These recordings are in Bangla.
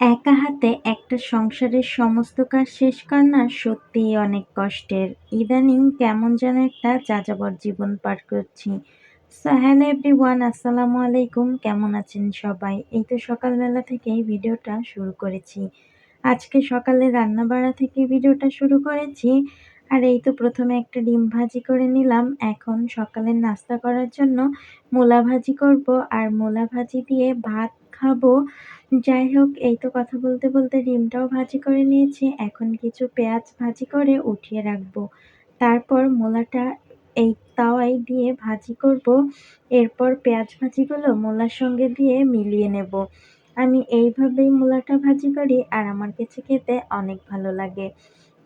একা হাতে একটা সংসারের সমস্ত কাজ শেষ করা সত্যিই অনেক কষ্টের। ইদানিং কেমন যেন একটা যাযাবর জীবন পার করছি। সো হ্যালো এভরিওয়ান আসসালামু আলাইকুম, কেমন আছেন সবাই? এই তো সকালবেলা থেকেই ভিডিওটা শুরু করেছি। আজকে সকালে রান্না বাড়া থেকে ভিডিওটা শুরু করেছি। আর এই তো প্রথমে একটা ডিম ভাজি করে নিলাম। এখন সকালের নাস্তা করার জন্য মূলা ভাজি করব আর মূলা ভাজি দিয়ে ভাত খাব। যাই হোক এই তো কথা বলতে বলতে ডিমটাও ভাজি করে নিয়েছি। এখন কিছু পেঁয়াজ ভাজি করে উঠিয়ে রাখব। তারপর মূলাটা এই তাওয়ায় দিয়ে ভাজি করব। এরপর পেঁয়াজ ভাজিগুলো মূলার সঙ্গে দিয়ে মিলিয়ে নেব। আমি এইভাবেই মূলাটা ভাজি করি আর আমার কাছে খেতে অনেক ভালো লাগে।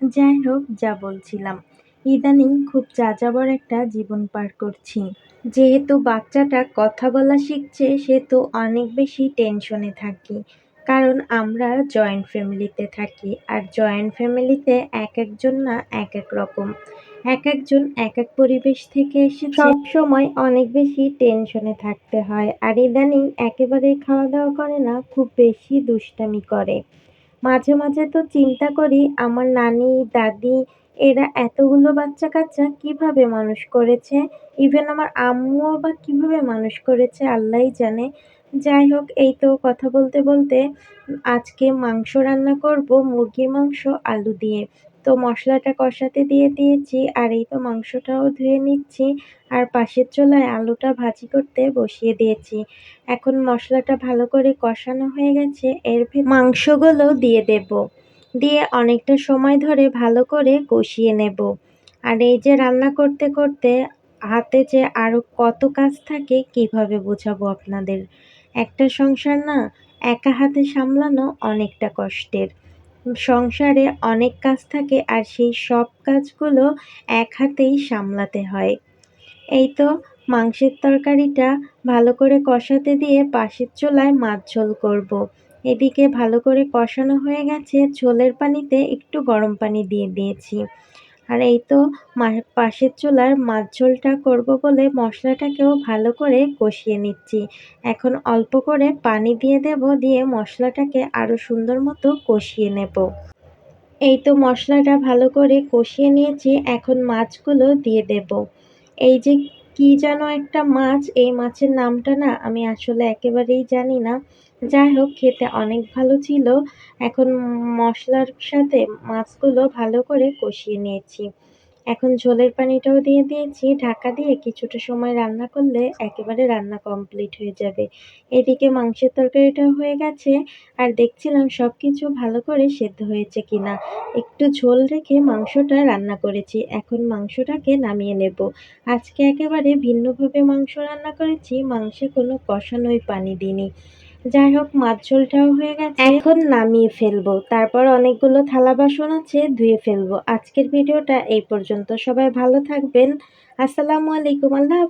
যাই হোক যা বলছিলাম। ইদানিং খুব যাযাবর একটা জীবন পার করছি। যেহেতু বাচ্চাটা কথা বলা শিখছে সেহেতু অনেক বেশি টেনশনে থাকি। কারণ আমরা জয়েন্ট ফ্যামিলিতে থাকি, আর জয়েন্ট ফ্যামিলিতে এক একজন না এক এক রকম। এক একজন এক এক পরিবেশ থেকে এসে সব সময় অনেক বেশি টেনশনে থাকতে হয়, আর ইদানিং একেবারে খাওয়া দাওয়া করে না, খুব বেশি দুষ্টামি করে। মাঝে মাঝে তো চিন্তা করি, আমার নানি, দাদি এরা এতগুলো বাচ্চা কাচ্চা কীভাবে মানুষ করেছে? ইভেন আমার আম্মুও বা কীভাবে মানুষ করেছে আল্লাহই জানে। যাই হোক, এই তো কথা বলতে বলতে আজকে মাংস রান্না করব, মুরগির মাংস, আলু দিয়ে। তো মশলাটা কষাতে দিয়ে দিয়েছি আর এই তো মাংসটাও ধুয়ে নিচ্ছি আর পাশের চোলায় আলুটা ভাজি করতে বসিয়ে দিয়েছি। এখন মশলাটা ভালো করে কষানো হয়ে গেছে, এর মাংসগুলো দিয়ে দেব। দিয়ে অনেকটা সময় ধরে ভালো করে কষিয়ে নেব। আর এই যে রান্না করতে করতে হাতে যে আরও কত কাজ থাকে কীভাবে বোঝাবো আপনাদের? একটা সংসার না একা হাতে সামলানো অনেকটা কষ্টের। সংসারে অনেক কাজ থাকে আর সেই সব কাজগুলো এক হাতেই সামলাতে হয়। এই তো মাংসের তরকারিটা ভালো করে কষাতে দিয়ে পাশের চুলায় মাছ ঝোল করব। এদিকে ভালো করে কষানো হয়ে গেছে, ঝোলের পানিতে একটু গরম পানি দিয়ে দিয়েছি। আর এই তো পাশের চুলার মাছ ঝোলটা করব বলে মশলাটাকেও ভালো করে কষিয়ে নিচ্ছি। এখন অল্প করে পানি দিয়ে দেব, দিয়ে মশলাটাকে আরও সুন্দর মতো কষিয়ে নেব। এই তো মশলাটা ভালো করে কষিয়ে নিয়েছি, এখন মাছগুলো দিয়ে দেব। এই যে কি যেন একটা মাছ, এই মাছের নামটা না আমি আসলে একেবারেই জানি না। যাই হোক খেতে অনেক ভালো ছিল। এখন মশলার সাথে মাছগুলো ভালো করে কষিয়ে নিয়েছি। এখন ঝোলের পানিটাও দিয়ে দিয়েছি। ঢাকা দিয়ে কিছুটা সময় রান্না করলে একেবারে রান্না কমপ্লিট হয়ে যাবে। এদিকে মাংসের তরকারিটাও হয়ে গেছে। আর দেখছিলাম সব কিছু ভালো করে সেদ্ধ হয়েছে কিনা। একটু ঝোল রেখে মাংসটা রান্না করেছি। এখন মাংসটাকে নামিয়ে নেব। আজকে একেবারে ভিন্নভাবে মাংস রান্না করেছি। মাংসে কোনো কষানোই পানি দিইনি। যাই হোক, মাছ ঝোলটাও হয়ে গেছে। এখন নামিয়ে ফেলব। তারপর অনেকগুলো থালা বাসন আছে, ধুয়ে ফেলব। আজকের ভিডিওটা এই পর্যন্ত। সবাই ভালো থাকবেন। আসসালামু আলাইকুম। আল্লাহ